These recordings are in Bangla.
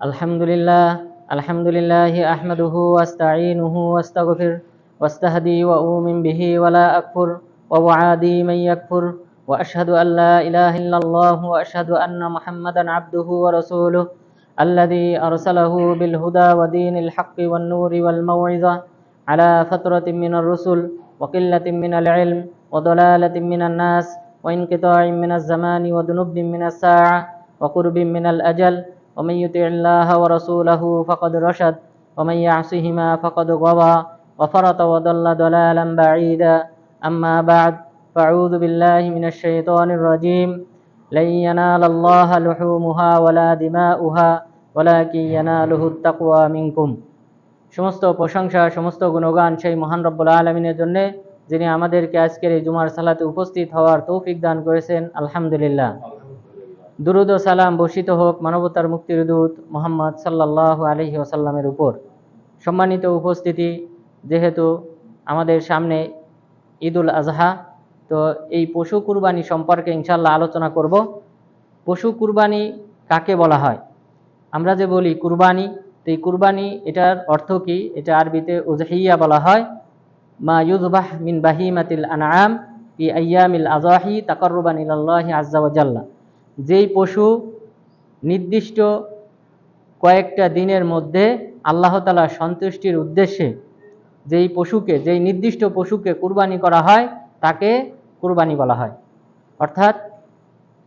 الحمد لله الحمد لله أحمده واستعينه واستغفر واستهدي وأؤمن به ولا أكفر وأعادي من يكفر وأشهد أن لا إله إلا الله وأشهد أن محمدا عبده ورسوله الذي أرسله بالهدى ودين الحق والنور والموعظة على فترة من الرسل وقلة من العلم وضلالة من الناس وانقطاع من الزمان وذنوب من الساعة وقرب من الأجل ومن يطع الله ورسوله فقد رشد ومن يعصهما فقد غوى وفرط وضل ضلالا بعيدا أما بعد فأعوذ بالله من الشيطان الرجيم لن ينال الله لحومها ولا دماؤها ولكن يناله التقوى منكم সমস্ত প্রশংসা সমস্ত গুণগান সেই মহান রব্বুল আলমিনের জন্য যিনি আমাদেরকে আজকের এই জুমার সালাতে উপস্থিত হওয়ার তৌফিক দান করেছেন আলহামদুলিল্লাহ দুরুদ সালাম বর্ষিত হোক, মানবতার মুক্তির দূত মোহাম্মদ সাল্লাহ আলহি ওসাল্লামের উপর। সম্মানিত উপস্থিতি, যেহেতু আমাদের সামনে ঈদুল আজহা, তো এই পশু কুরবানি সম্পর্কে ইনশাল্লাহ আলোচনা করব। পশু কুরবানি কাকে বলা হয়? আমরা যে বলি কুরবানি, তো এই কুরবানি এটার অর্থ কি? এটা আরবিতে উজহিয়া বলা হয়, মা ইউজবাহ মিন বাহিমাতিল আনআম ফি আইয়ামিল আজাহি তাকাররুবান ইলাল্লাহি যেই পশু নির্দিষ্ট কয়েকটা দিনের মধ্যে আল্লাহ তালা সন্তুষ্টির উদ্দেশ্যে যেই পশুকে, যেই নির্দিষ্ট পশুকে কুরবানি করা হয়, তাকে কুরবানি বলা হয়। অর্থাৎ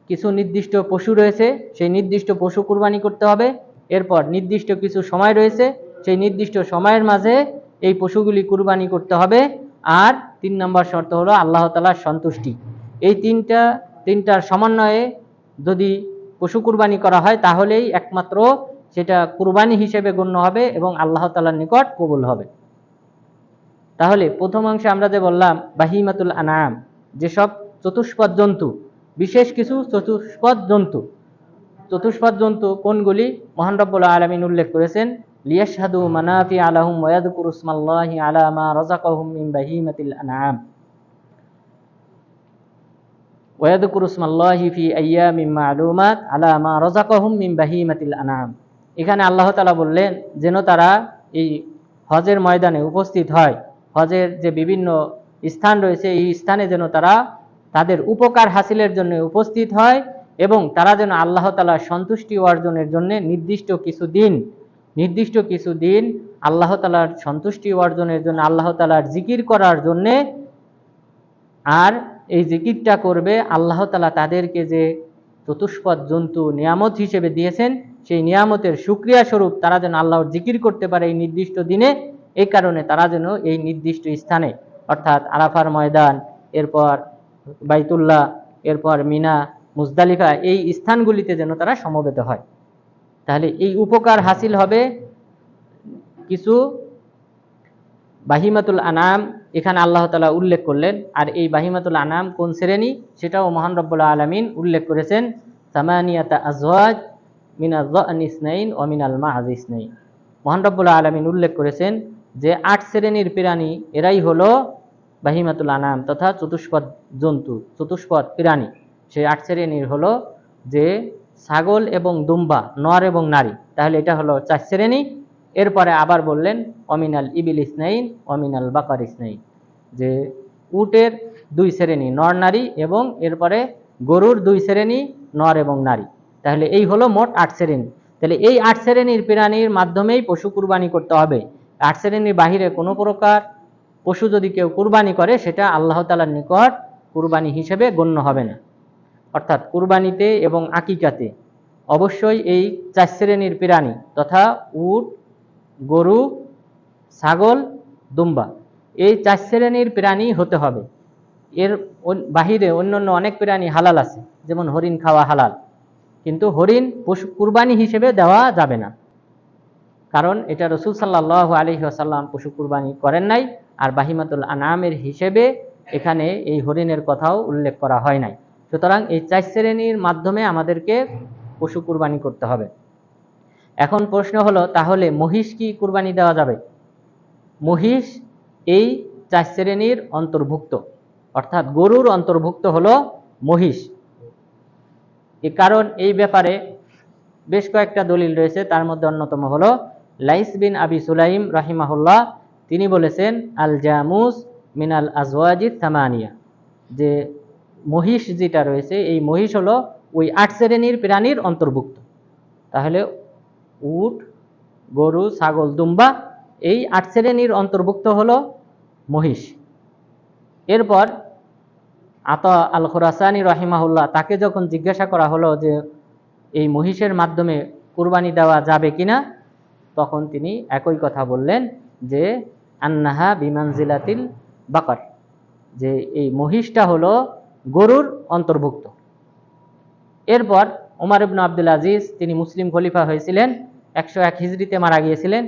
কিছু নির্দিষ্ট পশু রয়েছে, সেই নির্দিষ্ট পশু কুরবানি করতে হবে। এরপর নির্দিষ্ট কিছু সময় রয়েছে, সেই নির্দিষ্ট সময়ের মাঝে এই পশুগুলি কুরবানি করতে হবে। আর তিন নম্বর শর্ত হলো আল্লাহ তালার সন্তুষ্টি। এই তিনটা, তিনটার সমন্বয়ে যদি পশু কুরবানি করা হয়, তাহলেই একমাত্র সেটা কুরবানি হিসেবে গণ্য হবে এবং আল্লাহ তালার নিকট কবুল হবে। তাহলে প্রথম অংশে আমরা যে বললাম, বাহিমাতুল আনাম যেসব চতুষ্পদ জন্তু, বিশেষ কিছু চতুষ্পদ জন্তু। চতুষ্পদ জন্তু কোনগুলি? মহান রব্বুল আলমিন উল্লেখ করেছেন, লিয়াশহাদু মানাফি আলাহুম ওয়াদকুর উসমাল্লাহি আলা মা বাহিমাতিল আনআম। ওয়াদকুর উসমাল্লাহি ফি আইয়ামিন মা'লুমাত আলা মা রাযাকাহুম মিন বাহিমাতিল আনআম এখানে আল্লাহ তাআলা বললেন যেন তারা এই হজের ময়দানে উপস্থিত হয়। হজের যে বিভিন্ন স্থান রয়েছে, এই স্থানে যেন তারা তাদের উপকার হাসিলের জন্য উপস্থিত হয় এবং তারা যেন আল্লাহ তালার সন্তুষ্টি অর্জনের জন্য নির্দিষ্ট কিছু দিন, নির্দিষ্ট কিছু দিন আল্লাহ তালার সন্তুষ্টি অর্জনের জন্য, আল্লাহ তালার জিকির করার জন্যে আর এই জিকিরটা করবে, আল্লাহ তালা তাদেরকে যে চতুষ্পদ জন্তু নিয়ামত হিসেবে দিয়েছেন, সেই নিয়ামতের সুক্রিয়া স্বরূপ তারা যেন আল্লাহর জিকির করতে পারে এই নির্দিষ্ট দিনে, এই কারণে তারা যেন এই নির্দিষ্ট স্থানে, অর্থাৎ আরাফার ময়দান, এরপর বাইতুল্লাহ, এরপর মিনা, মুজদালিফা এই স্থানগুলিতে যেন তারা সমবেত হয়। তাহলে এই উপকার হাসিল হবে কিছু বাহিমাতুল আনাম, এখানে আল্লাহ তালা উল্লেখ করলেন। আর এই বাহিমাতুল আনাম কোন শ্রেণি? সেটাও মহান রব্বুল্লাহ আলমিন উল্লেখ করেছেন। সামানিয়াতা আজওয়াজ মিনাজ ইসনাইন ও মিনাল মাহাজ ইসনাইন। মহান রব্বুল্লাহ আলমিন উল্লেখ করেছেন যে আট শ্রেণির প্রাণী, এরাই হলো বাহিমাতুল আনাম তথা চতুষ্পদ জন্তু, চতুষ্পদ প্রাণী। সেই আট শ্রেণির হলো যে ছাগল এবং দুম্বা, নর এবং নারী। তাহলে এটা হলো চার শ্রেণি। এরপরে আবার বললেন, অমিনাল ইবিল ইসনাইন, অমিনাল বাকার ইসনাইন। যে উটের দুই শ্রেণি, নর, নারী এবং এরপরে গরুর দুই শ্রেণি, নর এবং নারী। তাহলে এই হলো মোট আট শ্রেণি। তাহলে এই আট শ্রেণির প্রাণীর মাধ্যমেই পশু কুরবানি করতে হবে। আট শ্রেণির বাহিরে কোনো প্রকার পশু যদি কেউ কুরবানি করে, সেটা আল্লাহ তালার নিকট কুরবানি হিসেবে গণ্য হবে না। অর্থাৎ কুরবানিতে এবং আকিকাতে অবশ্যই এই চার শ্রেণির প্রাণী তথা উট গরু, ছাগল, দুম্বা। এই চার শ্রেণির প্রাণী হতে হবে। এর বাহিরে অন্যান্য অনেক প্রাণী হালাল আছে, যেমন হরিণ খাওয়া হালাল। কিন্তু হরিণ পশু, কুরবানি হিসেবে দেওয়া যাবে না। কারণ এটা রসুল সাল্লাহ আলহি আসাল্লাম পশু কুরবানি করেন নাই, আর বাহিমাতুল আনামের হিসেবে এখানে এই হরিণের কথাও উল্লেখ করা হয় নাই। সুতরাং এই চার শ্রেণির মাধ্যমে আমাদেরকে পশু কুরবানি করতে হবে। এখন প্রশ্ন হলো, তাহলে মহিষ কি কুরবানি দেওয়া যাবে? মহিষ এই চার শ্রেণির অন্তর্ভুক্ত। অর্থাৎ গরুর অন্তর্ভুক্ত হলো মহিষ। এ কারণ এই ব্যাপারে বেশ কয়েকটা দলিল রয়েছে। তার মধ্যে অন্যতম হলো, লাইস বিন আবি সুলাইম রাহিমাহুল্লাহ, তিনি বলেছেন, আল জামুস মিনাল আজওয়াজিদ থামানিয়া যে মহিষ যেটা রয়েছে, এই মহিষ হলো ওই আট শ্রেণির প্রাণীর অন্তর্ভুক্ত। তাহলে উট, গরু, ছাগল, দুম্বা, এই আট শ্রেণির অন্তর্ভুক্ত হল মহিষ। এরপর আতা আল খোরাসানি রহিমাহুল্লাহ তাকে যখন জিজ্ঞাসা করা হলো যে এই মহিষের মাধ্যমে কুরবানি দেওয়া যাবে কিনা, তখন তিনি একই কথা বললেন যে, আন্নাহা বিমানজিলাতিল বাকার, যে এই মহিষটা হলো গরুর অন্তর্ভুক্ত। এরপর ওমর ইবনু আব্দুল আজিজ, তিনি মুসলিম খলিফা হয়েছিলেন একশো এক হিজড়িতে মারা গিয়েছিলেন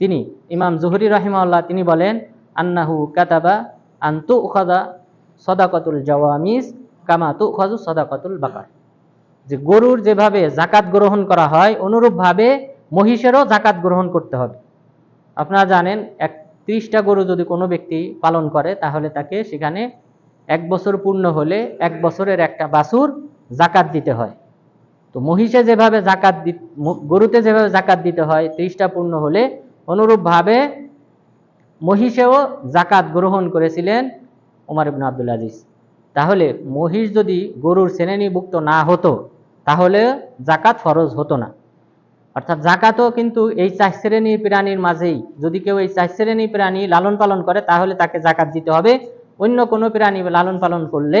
তিনি। ইমাম জুহরি রহিমাল্লাহ তিনি বলেন, আন্নাহু কাতাবা আন্তু উখাদা সদাকতুল জওয়ামিস কামা তু উখাজু সদাকতুল বাকার। যে গরুর যেভাবে জাকাত গ্রহণ করা হয়, অনুরূপভাবে মহিষেরও জাকাত গ্রহণ করতে হবে। আপনারা জানেন এক ত্রিশটা গরু যদি কোনো ব্যক্তি পালন করে, তাহলে তাকে সেখানে এক বছর পূর্ণ হলে এক বছরের একটা বাছুর জাকাত দিতে হয়। তো মহিষে যেভাবে জাকাত গরুতে যেভাবে জাকাত দিতে হয় ত্রিশটা পূর্ণ হলে অনুরূপভাবে মহিষেও জাকাত গ্রহণ করেছিলেন ওমর ইবনে আব্দুল আজিজ। তাহলে মহিষ যদি গরুর শ্রেণীভুক্ত না হতো, তাহলে জাকাত ফরজ হতো না। অর্থাৎ জাকাতও কিন্তু এই চার শ্রেণির প্রাণীর মাঝেই, যদি কেউ এই চার শ্রেণির প্রাণী লালন পালন করে, তাহলে তাকে জাকাত দিতে হবে। অন্য কোনো প্রাণী লালন পালন করলে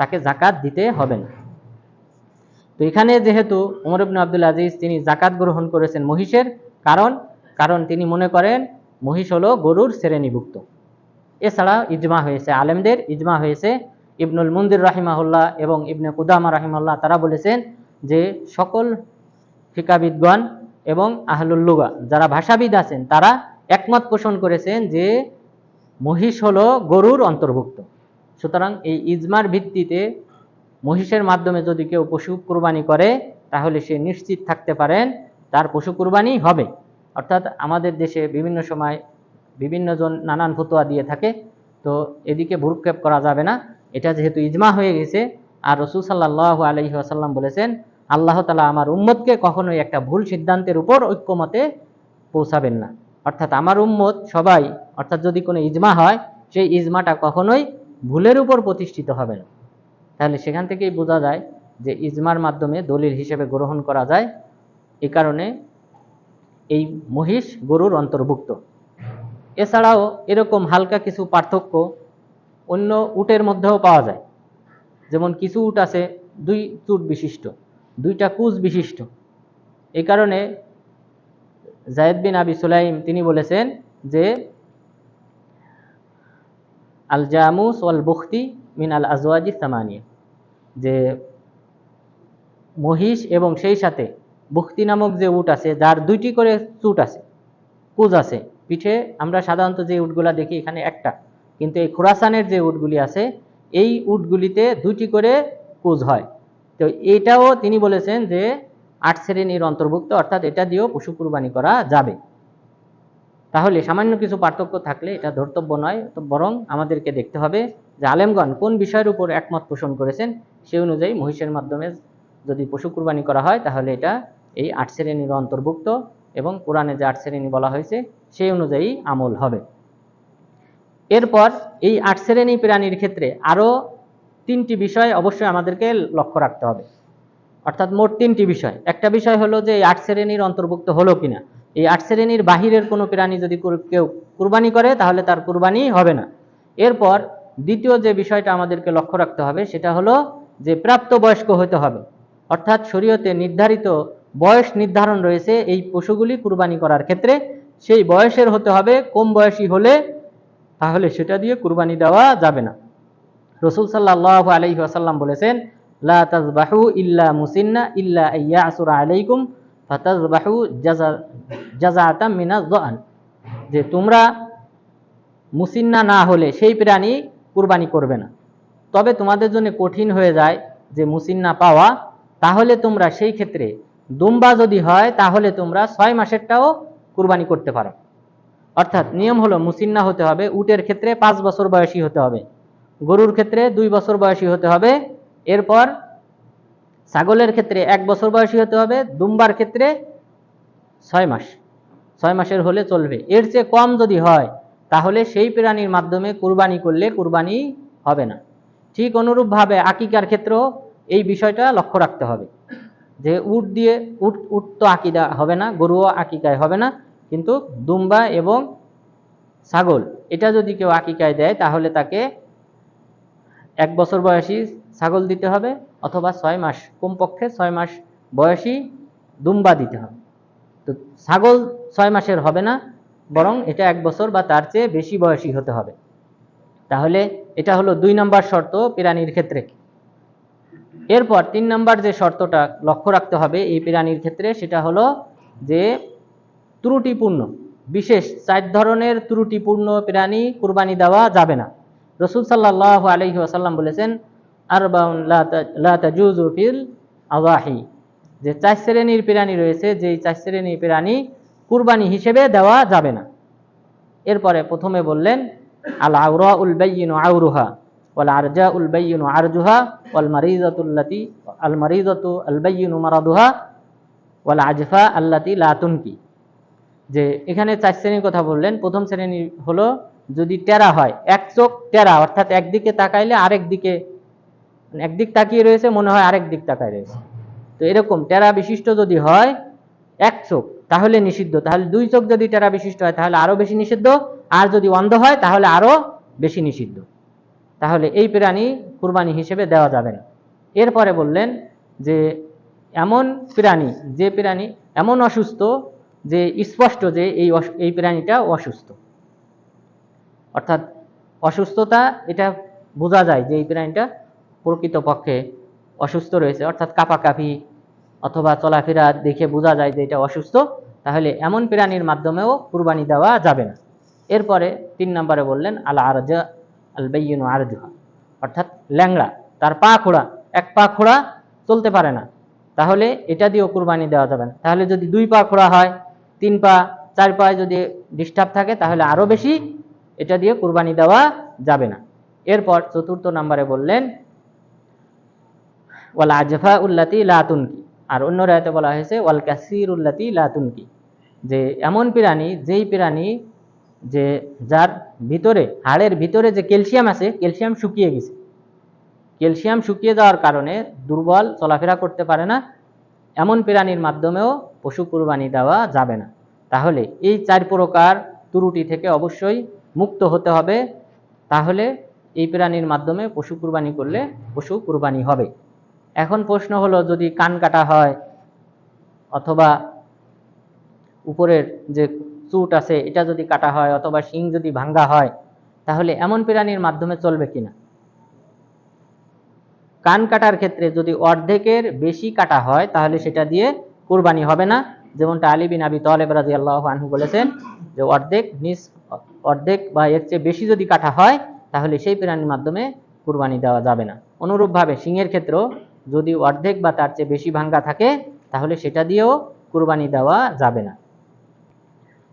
তাকে জাকাত দিতে হবে না। তো এখানে যেহেতু ওমর ইবনে আব্দুল আজিজ তিনি জাকাত গ্রহণ করেছেন মহিষের কারণ কারণ তিনি মনে করেন মহিষ হলো গরুর শ্রেণীভুক্ত। এছাড়া ইজমা হয়েছে, আলেমদের ইজমা হয়েছে। ইবনুল মুন্দির রাহিমাহুল্লাহ এবং ইবনে কুদামা রাহিমাহুল্লাহ তারা বলেছেন যে সকল ফিকাবিদগণ এবং আহলুল্লুগা যারা ভাষাবিদ আছেন, তারা একমত পোষণ করেছেন যে মহিষ হলো গরুর অন্তর্ভুক্ত। সুতরাং এই ইজমার ভিত্তিতে মহিষের মাধ্যমে যদি কেউ পশু কুরবানি করে, তাহলে সে নিশ্চিত থাকতে পারেন, তার পশু কুরবানি হবে। অর্থাৎ আমাদের দেশে বিভিন্ন সময় বিভিন্ন জন নানান ফতোয়া দিয়ে থাকে, তো এদিকে ভুরক্ষেপ করা যাবে না। এটা যেহেতু ইজমা হয়ে গেছে, আর রসুল সাল্লাহ আলহি আসাল্লাম বলেছেন, আল্লাহ তালা আমার উম্মতকে কখনোই একটা ভুল সিদ্ধান্তের উপর ঐক্যমতে পৌঁছাবেন না। অর্থাৎ আমার উম্মত সবাই, অর্থাৎ যদি কোনো ইজমা হয়, সেই ইজমাটা কখনোই ভুলের উপর প্রতিষ্ঠিত হবে না। তাহলে সেখান থেকেই বোঝা যায় যে ইজমার মাধ্যমে দলিল হিসেবে গ্রহণ করা যায়। এ কারণে এই মহিষ গরুর অন্তর্ভুক্ত। এছাড়াও এরকম হালকা কিছু পার্থক্য অন্য উটের মধ্যেও পাওয়া যায়। যেমন কিছু উট আছে, দুই চুট বিশিষ্ট, দুইটা কুচ বিশিষ্ট। এই কারণে জায়েদ বিন আবি সুলাইম তিনি বলেছেন যে আল জামুস ওয়াল বুখতি মিন আল আজওয়াজি সামানিয়া। যে মহিষ এবং সেই সাথে বুখতি নামক যে উট আছে, যার দুইটি করে চুট আছে, কুজ আছে। পিঠে আমরা সাধারণত যে উটগুলা দেখি এখানে একটা, কিন্তু এই খোরাসানের যে উটগুলি আছে, এই উটগুলিতে দুইটি করে কুজ হয়। তো এটাও তিনি বলেছেন যে আট শ্রেণির অন্তর্ভুক্ত, অর্থাৎ এটা দিয়েও পশু কুরবানি করা যাবে। তাহলে সামান্য কিছু পার্থক্য থাকলে এটা ধর্তব্য নয় তো বরং আমাদেরকে দেখতে হবে যে আলেমগণ কোন বিষয়ের উপর একমত পোষণ করেছেন সেই অনুযায়ী মহিষের মাধ্যমে যদি পশু কুরবানি করা হয়, তাহলে এটা এই আট শ্রেণির অন্তর্ভুক্ত এবং কোরআনে যে আট শ্রেণি বলা হয়েছে, সেই অনুযায়ী আমল হবে। এরপর এই আট শ্রেণি প্রাণীর ক্ষেত্রে আরও তিনটি বিষয় অবশ্যই আমাদেরকে লক্ষ্য রাখতে হবে। অর্থাৎ মোট তিনটি বিষয়। একটা বিষয় হলো যে এই আট শ্রেণির অন্তর্ভুক্ত হলো কিনা। এই আট শ্রেণির বাহিরের কোনো প্রাণী যদি কেউ কুরবানি করে, তাহলে তার কুরবানি হবে না। এরপর দ্বিতীয় যে বিষয়টা আমাদেরকে লক্ষ্য রাখতে হবে, সেটা হলো যে প্রাপ্তবয়স্ক হতে হবে। অর্থাৎ শরীয়তে নির্ধারিত বয়স নির্ধারণ রয়েছে এই পশুগুলি কুরবানি করার ক্ষেত্রে। সেই বয়সের হতে হবে, কম বয়সী হলে তাহলে সেটা দিয়ে কুরবানি দেওয়া যাবে না। রসুল সাল্লাহ আলহি আসাল্লাম বলেছেন, লা ইল্লা মুসিন্না ইল্লা ইয়া আসুরা আলাইকুম ফাতাজবাহু জাজা মিনা জান যে তোমরা মুসিন্না না হলে সেই প্রাণী কুরবানি করবে না। তবে তোমাদের জন্য কঠিন হয়ে যায় যে মুসিন না পাওয়া, তাহলে তোমরা সেই ক্ষেত্রে দুম্বা যদি হয়, তাহলে তোমরা ছয় মাসেরটাও কুরবানি করতে পারো। অর্থাৎ নিয়ম হলো মুসিন্না হতে হবে, উটের ক্ষেত্রে পাঁচ বছর বয়সী হতে হবে, গরুর ক্ষেত্রে দুই বছর বয়সী হতে হবে, এরপর ছাগলের ক্ষেত্রে এক বছর বয়সী হতে হবে, দুম্বার ক্ষেত্রে ছয় মাস। ছয় মাসের হলে চলবে। এর চেয়ে কম যদি হয় তাহলে সেই প্রাণীর মাধ্যমে কুরবানি করলে কুরবানি হবে না। ঠিক অনুরূপভাবে আকিকার ক্ষেত্রেও এই বিষয়টা লক্ষ্য রাখতে হবে। যে উট দিয়ে, উট উট তো আকিদা হবে না, গরুও আকিকায় হবে না, কিন্তু দুম্বা এবং ছাগল, এটা যদি কেউ আকিকায় দেয়, তাহলে তাকে এক বছর বয়সী ছাগল দিতে হবে অথবা ছয় মাস, কমপক্ষে ছয় মাস বয়সী দুম্বা দিতে হবে। তো ছাগল ছয় মাসের হবে না বরং এটা এক বছর বা তার চেয়ে বেশি বয়সী হতে হবে। তাহলে এটা হলো দুই নম্বর শর্ত প্রাণীর ক্ষেত্রে। এরপর তিন নম্বর যে শর্তটা লক্ষ্য রাখতে হবে এই প্রাণীর ক্ষেত্রে সেটা হলো যে ত্রুটিপূর্ণ, বিশেষ চার ধরনের ত্রুটিপূর্ণ প্রাণী কুরবানি দেওয়া যাবে না। রসুল সাল্লাহ আলহি আসাল্লাম বলেছেন, আরবাউন লা তাজুজু ফিল আওয়াহি যে চার শ্রেণির প্রাণী রয়েছে, যেই চার শ্রেণির প্রাণী কুরবানি হিসেবে দেওয়া যাবে না। এরপরে প্রথমে বললেন, আল আউরা উল বাইয়িনু আউরুহা ওয়াল আরজা উল বাইয়িনু আরজুহা, ওয়াল মারিজাতুল্লাতি আল মারিজাতু আল বাইয়িনু মারাদুহা, ওয়াল আজফা আল্লাতি লা তুনকি। যে এখানে চার শ্রেণির কথা বললেন, প্রথম শ্রেণি হলো যদি টেরা হয়, এক চোখ টেরা, অর্থাৎ একদিকে তাকাইলে আরেক দিকে মানে একদিক তাকিয়ে রয়েছে, মনে হয় আরেক দিক তাকায় রয়েছে। তো এরকম টেরা বিশিষ্ট যদি হয়, এক চোখ। তাহলে নিষিদ্ধ। তাহলে দুই চোখ যদি টেরা বিশিষ্ট হয়, তাহলে আরও বেশি নিষিদ্ধ। আর যদি অন্ধ হয়, তাহলে আরও বেশি নিষিদ্ধ। তাহলে এই প্রাণী কুরবানি হিসেবে দেওয়া যাবে না। এরপরে বললেন যে, এমন প্রাণী, যে প্রাণী এমন অসুস্থ যে, স্পষ্ট যে এই এই প্রাণীটা অসুস্থ। অর্থাৎ অসুস্থতা, এটা বোঝা যায় যে এই প্রাণীটা প্রকৃতপক্ষে অসুস্থ রয়েছে। অর্থাৎ কাপাকাপি অথবা চলাফেরা দেখে বোঝা যায় যে এটা অসুস্থ, তাহলে এমন প্রাণীর মাধ্যমেও কুরবানি দেওয়া যাবে না। এরপরে তিন নম্বরে বললেন আল আরজা আল বেইন আরজুহা, অর্থাৎ ল্যাংড়া, তার পা খোড়া, এক পা খোড়া চলতে পারে না। তাহলে এটা দিয়েও কুরবানি দেওয়া যাবে না। তাহলে যদি দুই পা খোড়া হয়, তিন পা, চার পায়ে যদি ডিস্টার্ব থাকে, তাহলে আরও বেশি এটা দিয়ে কুরবানি দেওয়া যাবে না। এরপর চতুর্থ নম্বরে বললেন ওয়াল আজফা উল্লাতি লাতুনকি আর অন্য রায়তে বলা হয়েছে, ওয়াল কাসির উল্লাতি লাতুনকি যে এমন প্রাণী, যেই প্রাণী যে যার ভিতরে, হাড়ের ভিতরে যে ক্যালসিয়াম আছে, ক্যালসিয়াম শুকিয়ে গেছে। ক্যালসিয়াম শুকিয়ে যাওয়ার কারণে দুর্বল চলাফেরা করতে পারে না। এমন প্রাণীর মাধ্যমেও পশু কুরবানি দেওয়া যাবে না। তাহলে এই চার প্রকার ত্রুটি থেকে অবশ্যই মুক্ত হতে হবে। তাহলে এই প্রাণীর মাধ্যমে পশু কুরবানি করলে পশু কুরবানি হবে। এখন প্রশ্ন হলো, যদি কান কাটা হয় অথবা উপরের যে চুট আছে, এটা যদি কাটা হয় অথবা শিং যদি ভাঙ্গা হয়, তাহলে এমন প্রাণীর মাধ্যমে চলবে কিনা? কান কাটার ক্ষেত্রে যদি অর্ধেকের বেশি কাটা হয়, তাহলে সেটা দিয়ে কুরবানি হবে না। যেমনটা আলী বিন আবি তলেব রাজি আল্লাহ আনহু বলেছেন যে, অর্ধেক নিজ অর্ধেক বা এর চেয়ে বেশি যদি কাটা হয়, তাহলে সেই প্রাণীর মাধ্যমে কুরবানি দেওয়া যাবে না। অনুরূপভাবে সিংহের ক্ষেত্রেও যদি অর্ধেক বা তার চেয়ে বেশি ভাঙ্গা থাকে, তাহলে সেটা দিয়েও কুরবানি দেওয়া যাবে না।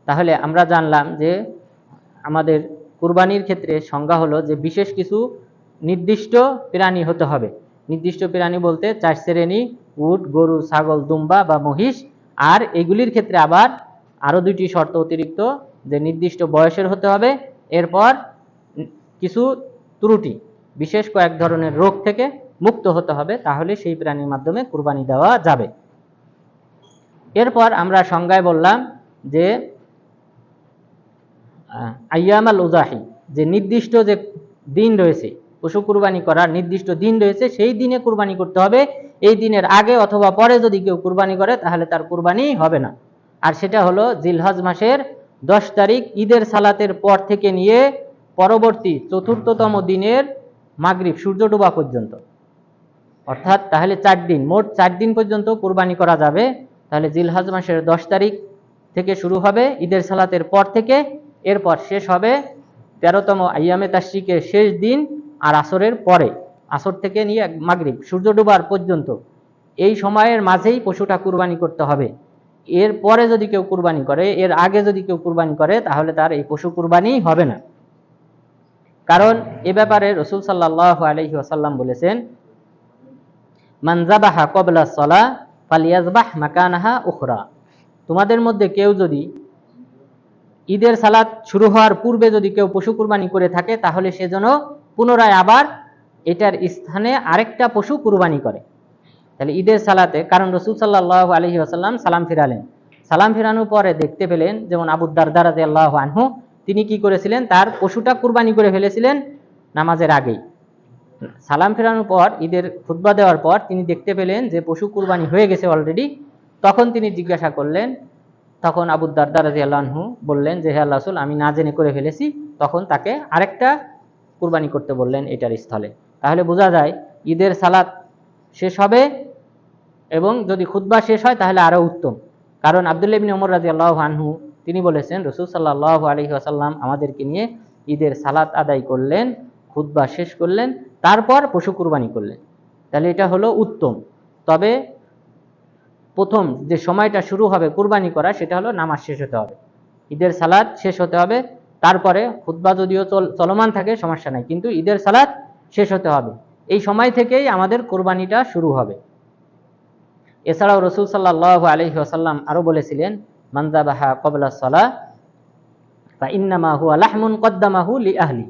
তাহলে আমরা জানলাম যে আমাদের কুরবানির ক্ষেত্রে সংজ্ঞা হলো যে বিশেষ কিছু নির্দিষ্ট প্রাণী হতে হবে। নির্দিষ্ট প্রাণী বলতে চার শ্রেণি, উট, গরু, ছাগল, দুম্বা বা মহিষ। আর এগুলির ক্ষেত্রে আবার আরও দুইটি শর্ত অতিরিক্ত যে নির্দিষ্ট বয়সের হতে হবে। এরপর কিছু ত্রুটি, বিশেষ কয়েক ধরনের রোগ থেকে মুক্ত হতে হবে তাহলে সেই প্রাণীর মাধ্যমে কুরবানি দেওয়া যাবে। এরপর আমরা সংজ্ঞায় বললাম যে আহ, আইয়ামাল উজাহি যে নির্দিষ্ট যে দিন রয়েছে পশু কুরবানি করার নির্দিষ্ট দিন রয়েছে সেই দিনে কুরবানি করতে হবে। এই দিনের আগে অথবা পরে যদি কেউ কুরবানি করে তাহলে তার কুরবানি হবে না। আর সেটা হলো জিলহজ মাসের দশ তারিখ ঈদের সালাতের পর থেকে নিয়ে পরবর্তী চতুর্থতম দিনের মাগরিব সূর্য ডোবা পর্যন্ত। অর্থাৎ তাহলে চার দিন, মোট চার দিন পর্যন্ত কুরবানি করা যাবে। তাহলে জিলহাজ মাসের দশ তারিখ থেকে শুরু হবে, ঈদের সালাতের পর থেকে, এরপর শেষ হবে তেরোতম আইয়ামে তাশ্রিকের শেষ দিন আর আসরের পরে। আসর থেকে নিয়ে মাগরিব, সূর্য ডোবার পর্যন্ত। এই সময়ের মাঝেই পশুটা কুরবানি করতে হবে। এর পরে যদি কেউ কুরবানি করে, এর আগে যদি কেউ কুরবানি করে, তাহলে তার এই পশু কুরবানি হবে না। কারণ এ ব্যাপারে রসুল সাল্লাহ আলহি আসাল্লাম বলেছেন মানজাবাহা কবলা সলা ফালিয়াজবাহ মাকানাহা উখরা। তোমাদের মধ্যে কেউ যদি ঈদের সালাত শুরু হওয়ার পূর্বে যদি কেউ পশু কুরবানি করে থাকে, তাহলে সে যেন পুনরায় আবার এটার স্থানে আরেকটা পশু কুরবানি করে। তাহলে ঈদের সালাতে কারণ রসুল সাল্লাহ আলহি আসাল্লাম সালাম ফিরালেন। সালাম ফিরানোর পরে দেখতে পেলেন, যেমন আবু দারদারাতে আল্লাহ আনহু, তিনি কি করেছিলেন? তার পশুটা কুরবানি করে ফেলেছিলেন নামাজের আগেই। সালাম ফেরানোর পর, ঈদের খুতবা দেওয়ার পর তিনি দেখতে পেলেন যে পশু কুরবানি হয়ে গেছে অলরেডি তখন তিনি জিজ্ঞাসা করলেন, তখন আবু দারদার রাজি আল্লাহু বললেন যে, হে আল্লাহ আমি না জেনে করে ফেলেছি। তখন তাকে আরেকটা কুরবানি করতে বললেন এটার স্থলে। তাহলে বোঝা যায়, ঈদের সালাত শেষ হবে এবং যদি খুতবা শেষ হয়, তাহলে আরও উত্তম। কারণ আবদুল্লাহ ইবনে ওমর রাজি আল্লাহ আনহু, তিনি বলেছেন, রসুল সাল্লাহ আলহি আসাল্লাম আমাদেরকে নিয়ে ঈদের সালাত আদায় করলেন, খুতবা শেষ করলেন। তারপর পশু কুরবানি করলেন। তাহলে এটা হলো উত্তম। তবে প্রথম যে সময়টা শুরু হবে কুরবানি করা, সেটা হলো নামাজ শেষ হতে হবে। ঈদের সালাদ শেষ হতে হবে। তারপরে খুতবা যদিও চলমান থাকে, সমস্যা নাই। কিন্তু ঈদের সালাদ শেষ হতে হবে। এই সময় থেকেই আমাদের কোরবানিটা শুরু হবে। এছাড়াও রসুল সাল্লাহ আলহি আসাল্লাম আরও বলেছিলেন মানজাবাহা কবলা সলা বা ইন্নামাহু আলাহমুন কদ্দামাহু লি আহলি।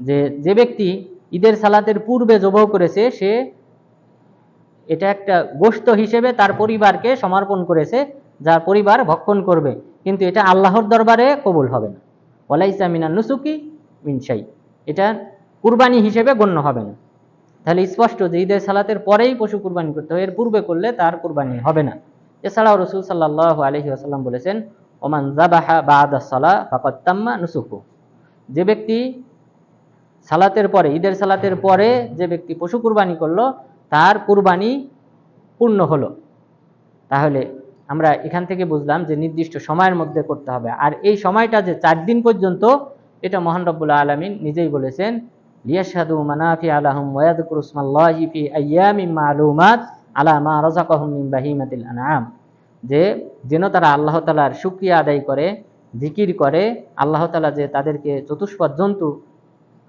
যে যে ব্যক্তি ঈদের সালাতের পূর্বে জবহ করেছে, সে এটা একটা গোশত হিসেবে তার পরিবারকে সমর্পণ করেছে, যার পরিবার ভক্ষণ করবে। কিন্তু এটা আল্লাহর দরবারে কবুল হবে না। ওয়ালাইসা মিনান নুসুকি মিনসাই এটা কুরবানি হিসেবে গণ্য হবে না। তাহলে স্পষ্ট যে ঈদের সালাতের পরেই পশু কুরবানি করতে হবে, এর পূর্বে করলে তার কুরবানি হবে না। এছাড়াও রসুল সাল্লাহ আলহি আসাল্লাম বলেছেন, ওমান জাবাহা বাদা সালা ফাকাত্তাম্মা নুসুকু। যে ব্যক্তি সালাতের পরে, ঈদের সালাতের পরে যে ব্যক্তি পশু কুরবানি করল, তার কুরবানি পূর্ণ হলো। তাহলে আমরা এখান থেকে বুঝলাম যে নির্দিষ্ট সময়ের মধ্যে করতে হবে। আর এই সময়টা যে চার দিন পর্যন্ত, এটা মহান রব্বুল্লাহ আলমিন নিজেই বলেছেন, লিয়াশহাদু মানাফি আলাহুম ওয়াদকুরু ইসমাল্লাহি ফি আলা মা যে যেন তারা আল্লাহ শুকরিয়া আদায় করে, জিকির করে, আল্লাহ তাআলা যে তাদেরকে চতুষ্পদ জন্তু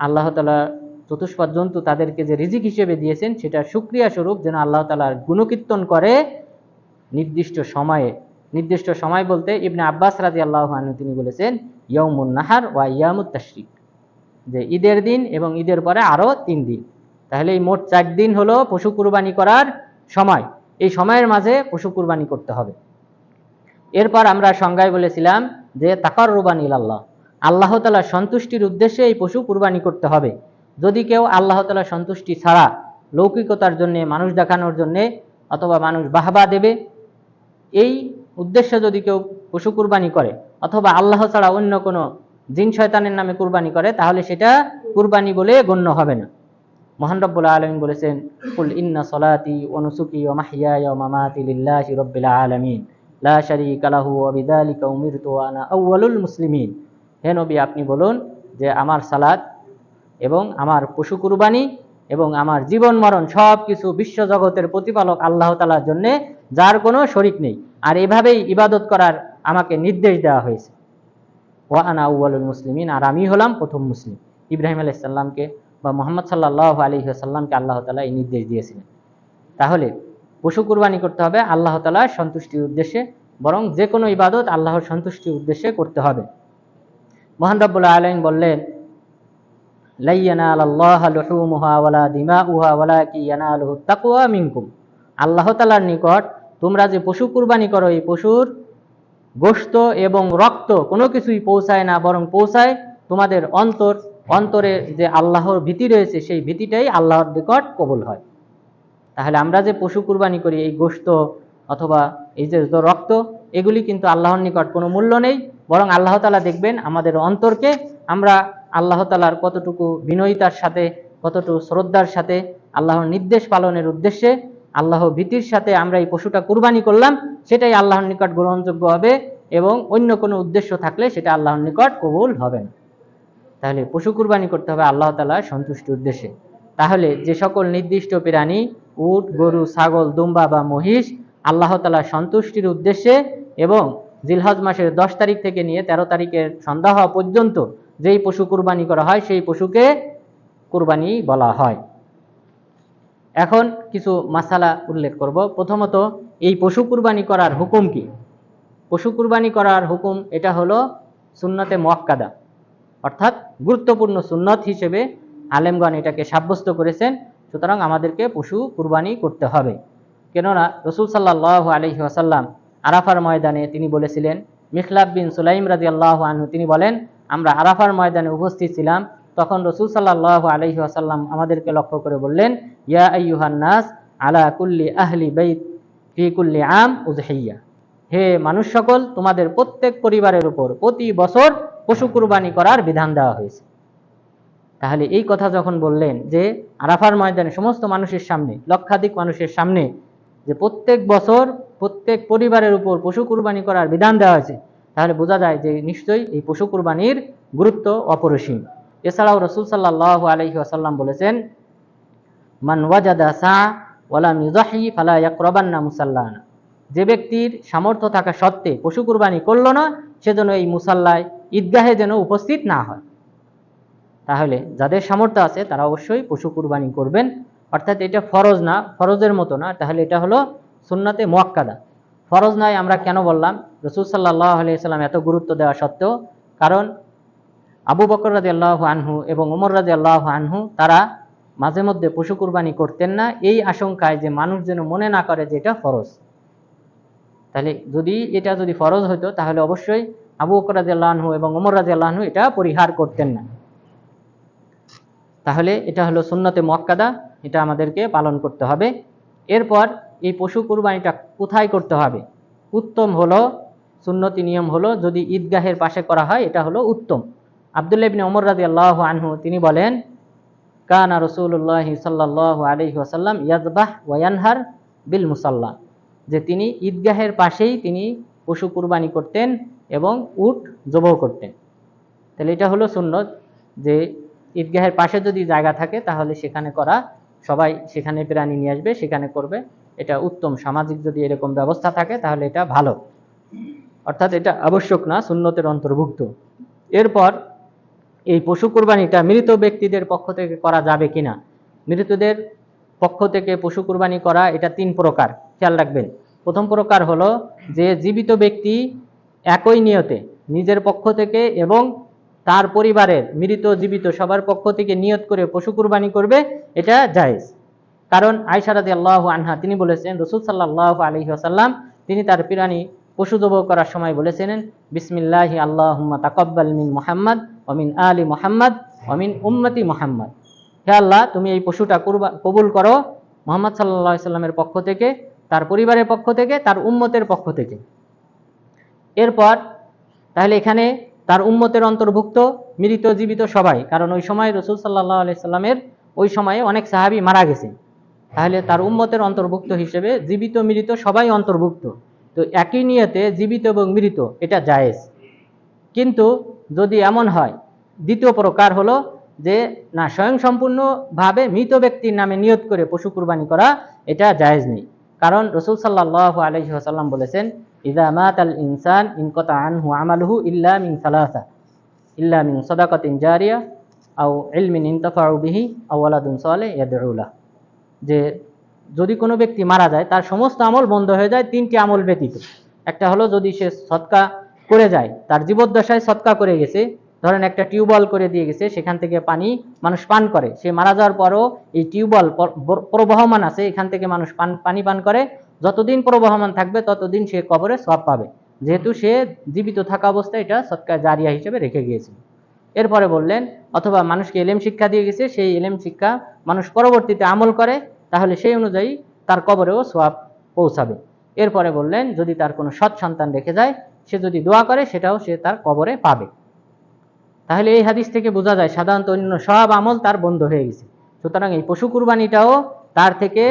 আল্লাহ তাআলা চতুষ্পদ জন্তু তাদেরকে যে রিজিক হিসেবে দিয়েছেন, সেটা শুক্রিয়া স্বরূপ যেন আল্লাহ তালার গুণকীর্তন করে নির্দিষ্ট সময়ে। নির্দিষ্ট সময় বলতে ইবনে আব্বাস রাজি আল্লাহ তিনি বলেছেন ইয়ৌমুন নাহার ওয়া ইয়ামুত তাশরিক। যে ঈদের দিন এবং ঈদের পরে আরও তিন দিন। তাহলে এই মোট চার দিন হলো পশু কুরবানি করার সময়। এই সময়ের মাঝে পশু কুরবানি করতে হবে। এরপর আমরা সংজ্ঞায় বলেছিলাম যে তাকার রুবান ইলাল্লাহ। আল্লাহ তালা সন্তুষ্টির উদ্দেশ্যে এই পশু কুরবানি করতে হবে। যদি কেউ আল্লাহ তালা সন্তুষ্টি ছাড়া লৌকিকতার জন্যে, মানুষ দেখানোর জন্যে অথবা মানুষ বাহবা দেবে, এই উদ্দেশ্যে যদি কেউ পশু কুরবানি করে অথবা আল্লাহ ছাড়া অন্য কোনো জিন শয়তানের নামে কুরবানি করে, তাহলে সেটা কুরবানি বলে গণ্য হবে না। মহান রব্বুল আলমিন বলেছেন, কুল ইন্না সলাতি অনুসুকি ও মাহিয়ায় ও মামাতি লিল্লাহি আলামিন। লা শারীকা লাহু ওয়া উমিরতু ওয়া আনা আউয়ালুল মুসলিমিন। হে নবী, আপনি বলুন যে আমার সালাত এবং আমার পশু কুরবানি এবং আমার জীবন মরণ সব কিছু বিশ্বজগতের প্রতিপালক আল্লাহ তালার জন্য, যার কোনো শরিক নেই। আর এভাবেই ইবাদত করার আমাকে নির্দেশ দেওয়া হয়েছে। ওয়া আনা আউয়ালুল মুসলিমিন, আর আমি হলাম প্রথম মুসলিম। ইব্রাহিম আলাইসাল্লামকে বা মোহাম্মদ সাল্লাহ আলী সাল্লামকে আল্লাহ তালা এই নির্দেশ দিয়েছিলেন। তাহলে পশু কুরবানি করতে হবে আল্লাহ তালার সন্তুষ্টির উদ্দেশ্যে, বরং যে কোনো ইবাদত আল্লাহর সন্তুষ্টির উদ্দেশ্যে করতে হবে। মহান রব্বুল্লাহ আলম বললেন আল্লাহ তালার নিকট, তোমরা যে পশু কুরবানি করো, এই পশুর গোশত এবং রক্ত কোনো কিছুই পৌঁছায় না, বরং পৌঁছায় তোমাদের অন্তর, অন্তরে যে আল্লাহর ভীতি রয়েছে, সেই ভীতিটাই আল্লাহর নিকট কবুল হয়। তাহলে আমরা যে পশু কুরবানি করি, এই গোশত অথবা এই যে রক্ত, এগুলি কিন্তু আল্লাহর নিকট কোনো মূল্য নেই। বরং আল্লাহ তালা দেখবেন আমাদের অন্তরকে আমরা আল্লাহ তালার কতটুকু বিনয়িতার সাথে, কতটুকু শ্রদ্ধার সাথে, আল্লাহর নির্দেশ পালনের উদ্দেশ্যে, আল্লাহ ভীতির সাথে আমরা এই পশুটা কুরবানি করলাম, সেটাই আল্লাহর নিকট গ্রহণযোগ্য হবে এবং অন্য কোনো উদ্দেশ্য থাকলে সেটা আল্লাহর নিকট কবুল হবে না। তাহলে পশু কুরবানি করতে হবে আল্লাহ তালা সন্তুষ্টির উদ্দেশ্যে। তাহলে যে সকল নির্দিষ্ট প্রাণী, উট, গরু, ছাগল, দুম্বা বা মহিষ আল্লাহ তালা সন্তুষ্টির উদ্দেশ্যে এবং জিলহজ মাসের দশ তারিখ থেকে নিয়ে তেরো তারিখের সন্ধ্যা হওয়া পর্যন্ত যেই পশু কুরবানি করা হয়, সেই পশুকে কুরবানি বলা হয়। এখন কিছু মাসালা উল্লেখ করব। প্রথমত, এই পশু কুরবানি করার হুকুম কি? পশু কুরবানি করার হুকুম এটা হলো সুন্নতে মোয়াক্কাদা, অর্থাৎ গুরুত্বপূর্ণ সুন্নত হিসেবে আলেমগণ এটাকে সাব্যস্ত করেছেন, সুতরাং আমাদেরকে পশু কুরবানি করতে হবে। কেননা রসুল সাল্লাহ আলহি আসাল্লাম আরাফার ময়দানে তিনি বলেছিলেন, মিখলাব বিন সুলাইম রাজি আল্লাহ আনহু, তিনি বলেন, আমরা আরাফার ময়দানে উপস্থিত ছিলাম, তখন রসুল সাল্লাহ আলহি আসাল্লাম আমাদেরকে লক্ষ্য করে বললেন, ইয়া আইয়ুহান নাস, আলা কুল্লি আহলি বেইত ফি কুল্লি আম উজহিয়া হে মানুষ সকল, তোমাদের প্রত্যেক পরিবারের উপর প্রতি বছর পশু কুরবানি করার বিধান দেওয়া হয়েছে। তাহলে এই কথা যখন বললেন যে আরাফার ময়দানে সমস্ত মানুষের সামনে, লক্ষাধিক মানুষের সামনে, যে প্রত্যেক বছর প্রত্যেক পরিবারের উপর পশু কুরবানি করার বিধান দেওয়া হয়েছে। তাহলে বোঝা যায় যে নিশ্চয়ই এই পশু কুরবানির গুরুত্ব অপরিসীম। এছাড়াও রসুল সাল্লাহ আলহি আসাল্লাম বলেছেন, মান ওয়াজাদা সা ওয়ালাম ফালা ইয়াকরাবান্না যে ব্যক্তির সামর্থ্য থাকা সত্ত্বে পশু কুরবানি করল না সেজন্য এই মুসাল্লায় ঈদগাহে যেন উপস্থিত না হয়। তাহলে যাদের সামর্থ্য আছে তারা অবশ্যই পশু কুরবানি করবেন। অর্থাৎ এটা ফরজ না, ফরজের মতো না। তাহলে এটা হলো সুন্নাতে মোয়াক্কাদা। ফরজ নয়, আমরা কেন বললাম? রসুল সাল্লাহ আলিয়াল্লাম এত গুরুত্ব দেওয়া সত্ত্বেও, কারণ আবু বকর রাজি আল্লাহ আনহু এবং উমর রাজি আল্লাহ আনহু, তারা মাঝে মধ্যে পশু কুরবানি করতেন না। এই আশঙ্কায় যে মানুষ যেন মনে না করে যে এটা ফরজ। তাহলে যদি এটা যদি ফরজ হতো তাহলে অবশ্যই আবু বকর রাজি আল্লাহনহু এবং উমর রাজি আল্লাহনহু এটা পরিহার করতেন না। তাহলে এটা হলো সুন্নতে মক্কাদা এটা আমাদেরকে পালন করতে হবে। এরপর এই পশু কুরবানিটা কোথায় করতে হবে? উত্তম হলো, সুন্নতি নিয়ম হলো, যদি ঈদগাহের পাশে করা হয়, এটা হলো উত্তম। আবদুল্লাহ ইবনে রাজি আল্লাহ আনহু, তিনি বলেন, কানা রসুল্লাহ সাল্লাহ আলহি ওয়াসাল্লাম ইয়াজবাহ ওয়ানহার বিল মুসাল্লা। যে তিনি ঈদগাহের পাশেই তিনি পশু কুরবানি করতেন এবং উট জবহ করতেন। তাহলে এটা হলো সুন্নত, যে ঈদগাহের পাশে যদি জায়গা থাকে, তাহলে সেখানে করা, সবাই সেখানে প্রাণী নিয়ে আসবে, সেখানে করবে। এটা উত্তম। সামাজিক যদি এরকম ব্যবস্থা থাকে, তাহলে এটা ভালো। অর্থাৎ এটা আবশ্যক না, সুন্নতের অন্তর্ভুক্ত। এরপর এই পশু কুরবানিটা মৃত ব্যক্তিদের পক্ষ থেকে করা যাবে কিনা? মৃতদের পক্ষ থেকে পশু কুরবানি করা, এটা তিন প্রকার। খেয়াল রাখবেন। প্রথম প্রকার হলো যে জীবিত ব্যক্তি একই নিয়তে নিজের পক্ষ থেকে এবং তার পরিবারের মৃত জীবিত সবার পক্ষ থেকে নিয়ত করে পশু কুরবানি করবে, এটা জায়েজ। কারণ আয়সারাদি আল্লাহ আনহা, তিনি বলেছেন, রসুল সাল্লাহ আলহি আসাল্লাম তিনি তার পিরানি পশু জব করার সময় বলেছিলেন, বিসমিল্লাহি আল্লাহ তাকব্বাল মিন মোহাম্মদ অমিন আলী মোহাম্মদ অমিন উম্মতি মোহাম্মদ। হে আল্লাহ, তুমি এই পশুটা কবুল করো মোহাম্মদ সাল্লাহ সাল্লামের পক্ষ থেকে, তার পরিবারের পক্ষ থেকে, তার উম্মতের পক্ষ থেকে। এরপর, তাহলে এখানে তার উম্মতের অন্তর্ভুক্ত মৃত জীবিত সবাই, কারণ ওই সময় রসুল সাল্লাহ আলাইসাল্লামের ওই সময়ে অনেক সাহাবি মারা গেছে তাহলে তার উম্মতের অন্তর্ভুক্ত হিসেবে জীবিত, মৃত সবাই অন্তর্ভুক্ত। তো একই নিয়তে জীবিত এবং মৃত, এটা জায়েজ। কিন্তু যদি এমন হয়, দ্বিতীয় প্রকার হলো যে, না, স্বয়ংসম্পূর্ণভাবে মৃত ব্যক্তির নামে নিয়ত করে পশু কুরবানি করা, এটা জায়েজ নেই। কারণ রসুল সাল্লাহ আলহি বলেছেন ইদা মাত আল ইনসান ইনকতা আনহু আমালহু ইল্লা মিন সালাসা, ইল্লা মিন সদাকতিন জারিয়া, আও ইলমিন ইনতাফাউ বিহি, আও আলাদুন সালে ইয়াদউলা। যে যদি কোনো ব্যক্তি মারা যায়, তার সমস্ত আমল বন্ধ হয়ে যায়, তিনটি আমল ব্যতীত। একটা হলো যদি সে সৎকা করে যায়, তার জীবদ্দশায় সৎকা করে গেছে, ধরেন একটা টিউবওয়েল করে দিয়ে গেছে, সেখান থেকে পানি মানুষ পান করে। সে মারা যাওয়ার পরও এই টিউবওয়েল প্রবহমান আছে, এখান থেকে মানুষ পান, পানি পান করে। যতদিন প্রবহমান থাকবে, ততদিন সে কবরে সব পাবে। যেহেতু সে জীবিত থাকা অবস্থায় এটা সৎকার জারিয়া হিসেবে রেখে গিয়েছিল এরপরে বললেন, অথবা মানুষকে এলেম শিক্ষা দিয়ে গেছে, সেই এলেম শিক্ষা মানুষ পরবর্তীতে আমল করে, তাহলে সেই অনুযায়ী তার কবরেও সোয়াব পৌঁছাবে। এরপরে বললেন, যদি তার কোনো সৎ সন্তান রেখে যায়, সে যদি দোয়া করে, সেটাও সে তার কবরে পাবে। তাহলে এই হাদিস থেকে বোঝা যায়, সাধারণত অন্য সব আমল তার বন্ধ হয়ে গেছে। সুতরাং এই পশু কুরবানিটাও তার থেকে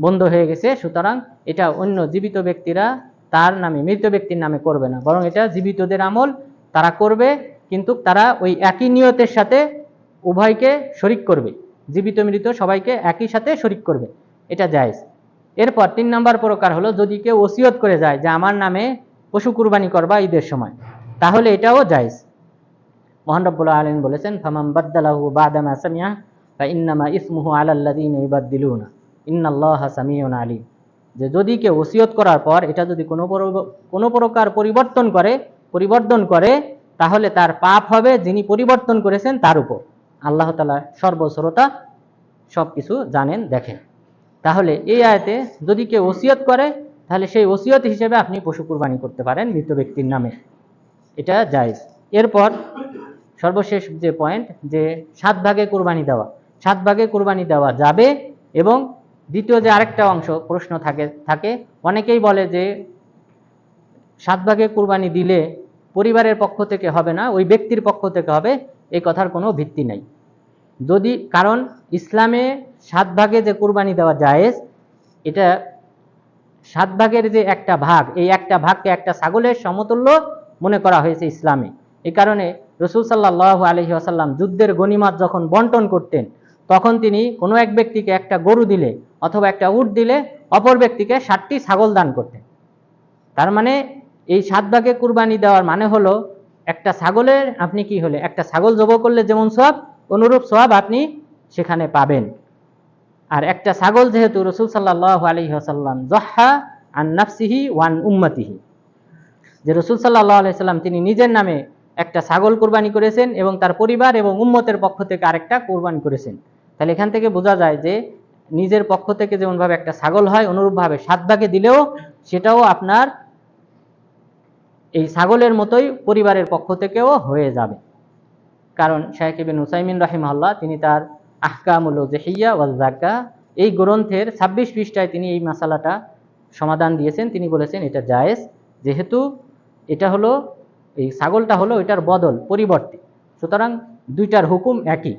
বন্ধ হয়ে গেছে, সুতরাং এটা অন্য জীবিত ব্যক্তিরা তার নামে, মৃত ব্যক্তির নামে করবে না। বরং এটা জীবিতদের আমল, তারা করবে কিন্তু তারা ওই একই নিয়তের সাথে উভয়কে শরিক করবে। জীবিত মৃত সবাইকে একই সাথে শরিক করবে। এটা জায়েজ। এরপর তিন নম্বর প্রকার হলো, যদি কেউ ওসিয়ত করে যায় যে আমার নামে পশু কুরবানি করবা ঈদের সময়, তাহলে এটাও জায়েজ। মোহান আলম বলেছেন ফামাম বাদ্দালাহু বাদামা সামিয়া বা ইন্নামা ইসমুহু আলাল্লাদিন ইবাদ্দিলুনা ইন্নাল্লাহ সামিউন আলী যে যদি কেউ ওসিয়ত করার পর এটা যদি কোনো কোনো প্রকার পরিবর্তন করে পরিবর্তন করে তাহলে তার পাপ হবে যিনি পরিবর্তন করেছেন তার উপর। আল্লাহ তালা সর্বশ্রোতা সব কিছু জানেন, দেখেন। তাহলে এই আয়তে যদি কেউ ওসিয়ত করে, তাহলে সেই ওসিয়ত হিসেবে আপনি পশু কুরবানি করতে পারেন মৃত ব্যক্তির নামে। এটা জায়েজ। এরপর সর্বশেষ যে পয়েন্ট যে সাত ভাগে কুরবানি দেওয়া। সাত ভাগে কুরবানি দেওয়া যাবে এবং দ্বিতীয় যে আরেকটা অংশ, প্রশ্ন থাকে থাকে। অনেকেই বলে যে সাত ভাগে কুরবানি দিলে পরিবারের পক্ষ থেকে হবে না, ওই ব্যক্তির পক্ষ থেকে হবে, এই কথার কোনো ভিত্তি নাই। যদি, কারণ ইসলামে সাত ভাগে যে কুরবানি দেওয়া জায়েজ, এটা সাত ভাগের যে একটা ভাগ, এই একটা ভাগকে একটা ছাগলের সমতুল্য মনে করা হয়েছে ইসলামে। এই কারণে রসুল সাল্লাহ আলহি আসাল্লাম যুদ্ধের গণিমাত যখন বন্টন করতেন, তখন তিনি কোনো এক ব্যক্তিকে একটা গরু দিলে অথবা একটা উট দিলে অপর ব্যক্তিকে ষাটটি ছাগল দান করতেন। তার মানে এই সাত ভাগে কুরবানি দেওয়ার মানে হলো, একটা ছাগলের আপনি কি হলে, একটা ছাগল জব করলে যেমন সব অনুরূপ সব আপনি সেখানে পাবেন। আর একটা ছাগল যেহেতু রসুল সাল্লাহ আলহিহাসাল্লাম জহা আন নাফসিহি ওয়ান উম্মতিহি। যে রসুল সাল্লাহ আলাইসাল্লাম তিনি নিজের নামে একটা ছাগল কোরবানি করেছেন এবং তার পরিবার এবং উম্মতের পক্ষ থেকে আরেকটা কোরবানি করেছেন। তাহলে এখান থেকে বোঝা যায় যে নিজের পক্ষ থেকে যেমনভাবে একটা ছাগল হয়, অনুরূপভাবে সাত ভাগে দিলেও সেটাও আপনার ছাগলের মতোই পরিবারের পক্ষ থেকেও হয়ে যাবে। কারণ শাহেখ ইবিন হুসাইমিন রাহিমাল্লাহ তিনি তার আহকামুল জেহিয়া ওয়াল জাকা এই গ্রন্থের ছাব্বিশ পৃষ্ঠায় তিনি এই মাসালাটা সমাধান দিয়েছেন। তিনি বলেছেন, এটা জায়েজ। যেহেতু এটা হলো, এই ছাগলটা হলো এটার বদল, পরিবর্তে। সুতরাং দুইটার হুকুম একই।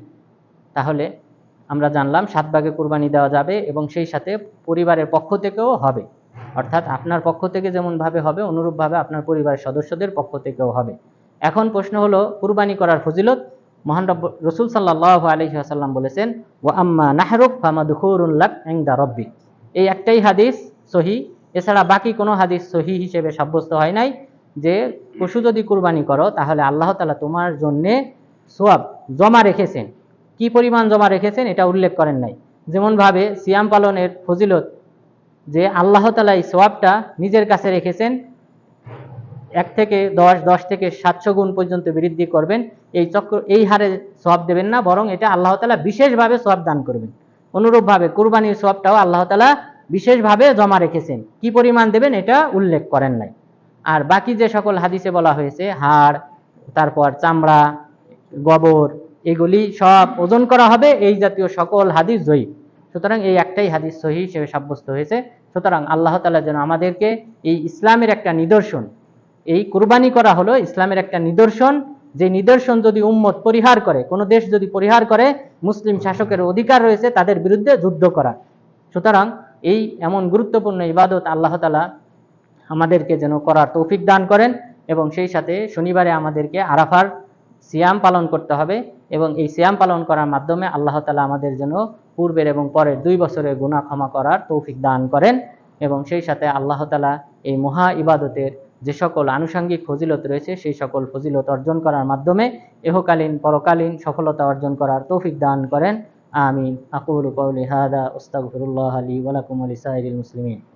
তাহলে আমরা জানলাম, সাত ভাগে কুরবানি দেওয়া যাবে এবং সেই সাথে পরিবারের পক্ষ থেকেও হবে। অর্থাৎ আপনার পক্ষ থেকে যেমনভাবে হবে, অনুরূপভাবে আপনার পরিবারের সদস্যদের পক্ষ থেকেও হবে। এখন প্রশ্ন হলো, কুরবানি করার ফজিলত মহান রব্ব রসুল সাল্লাহ আলহি আসাল্লাম বলেছেন ও আম্মা নাহরুক ফামাদুহুরুল্লাক এংদা রব্বি এই একটাই হাদিস সহি। এছাড়া বাকি কোনো হাদিস সহি হিসেবে সাব্যস্ত হয় নাই যে, পশু যদি কুরবানি করো, তাহলে আল্লাহ তালা তোমার জন্যে সোয়াব জমা রেখেছেন। কি পরিমাণ জমা রেখেছেন এটা উল্লেখ করেন নাই। যেমনভাবে সিয়াম পালনের ফজিলত যে আল্লাহ তালা এই সোয়াবটা নিজের কাছে রেখেছেন, এক থেকে দশ দশ থেকে সাতশো গুণ পর্যন্ত বৃদ্ধি করবেন, এই চক্র, এই হারে সব দেবেন না, বরং এটা আল্লাহ তালা বিশেষভাবে সব দান করবেন। অনুরূপভাবে কুরবানির সবটাও আল্লাহ তালা বিশেষভাবে জমা রেখেছেন। কি পরিমাণ দেবেন এটা উল্লেখ করেন নাই। আর বাকি যে সকল হাদিসে বলা হয়েছে, হাড়, তারপর চামড়া, গোবর, এগুলি সব ওজন করা হবে, এই জাতীয় সকল হাদিস জয়ী সুতরাং এই একটাই হাদিস সহি হিসেবে সাব্যস্ত হয়েছে। সুতরাং আল্লাহ তালা যেন আমাদেরকে এই ইসলামের একটা নিদর্শন, এই কুরবানি করা হলো ইসলামের একটা নিদর্শন, যে নিদর্শন যদি উম্মত পরিহার করে, কোনো দেশ যদি পরিহার করে, মুসলিম শাসকের অধিকার রয়েছে তাদের বিরুদ্ধে যুদ্ধ করা। সুতরাং এই এমন গুরুত্বপূর্ণ ইবাদত আল্লাহ তালা আমাদেরকে যেন করার তৌফিক দান করেন এবং সেই সাথে শনিবারে আমাদেরকে আরাফার সিয়াম পালন করতে হবে এবং এই সিয়াম পালন করার মাধ্যমে আল্লাহ তালা আমাদের জন্য পূর্বের এবং পরের দুই বছরের গুণা ক্ষমা করার তৌফিক দান করেন এবং সেই সাথে আল্লাহ তালা এই মহা ইবাদতের যে সকল আনুষাঙ্গিক ফজিলত রয়েছে, সেই সকল ফজিলত অর্জন করার মাধ্যমে এহকালীন, পরকালীন সফলতা অর্জন করার তৌফিক দান করেন। আমিন। আকুল কৌলি হাদা ওস্তাগফিরুল্লাহ আলী ওয়ালাকুম আলী সাইরুল মুসলিমিন।